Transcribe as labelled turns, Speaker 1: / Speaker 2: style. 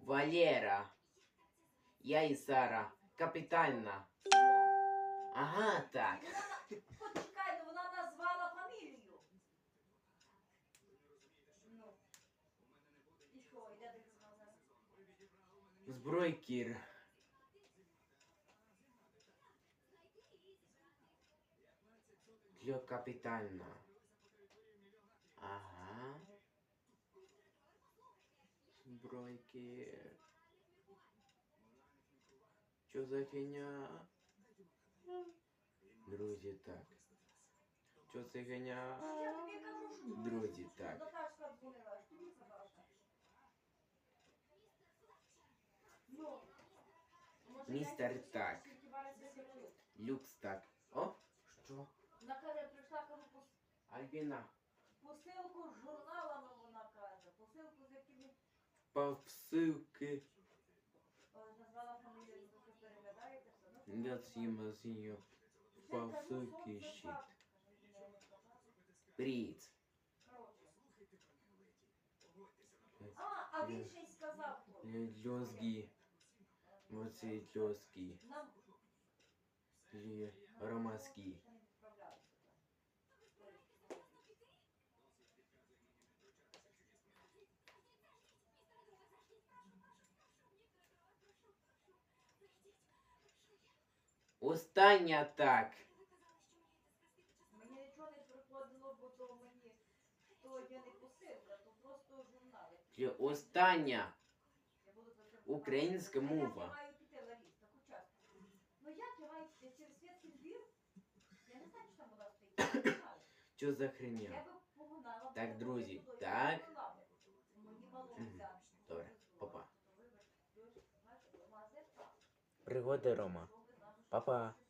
Speaker 1: Валера. Я і Сара. Капітальна. Ага, так.
Speaker 2: Почекай, ну вона назвала фамілію. Ну. І що, йде до сказати?
Speaker 1: Збройкір. Для капітальна. Ага. Збройкір. Що за фігня? Друзі, так. Що це фігня?
Speaker 2: Я тобі кажу, що
Speaker 1: Друзі, так.
Speaker 2: Наташка дзвонила, ж тобі казала. Ну. може,
Speaker 1: Містер
Speaker 2: я
Speaker 1: Так.
Speaker 2: скільки вариться сироїд?
Speaker 1: Люкс так. О, що?
Speaker 2: Вона каже, прийшла кажу, пос-
Speaker 1: Альбіна.
Speaker 2: посилку з
Speaker 1: її
Speaker 2: Вже кажу,
Speaker 1: посилки
Speaker 2: сонце
Speaker 1: щит.
Speaker 2: так. Каже, «Ні, не сказала».
Speaker 1: Привіт.
Speaker 2: Коротше. А, а він ще й сказав. хлопець.
Speaker 1: Льозги. Оці льозги.
Speaker 2: Нам
Speaker 1: Остання так.
Speaker 2: Мені нічого не приходило, бо то мені то я не посилка, то просто журнали.
Speaker 1: Остання українська мова.
Speaker 2: Ну як я через святки двір? Я не знаю, що там у вас стоїть.
Speaker 1: Що за хреня? Так, друзі, так. Добре, папа. Пригоди Рома.
Speaker 2: Що ви знаєте, що
Speaker 1: Па-па.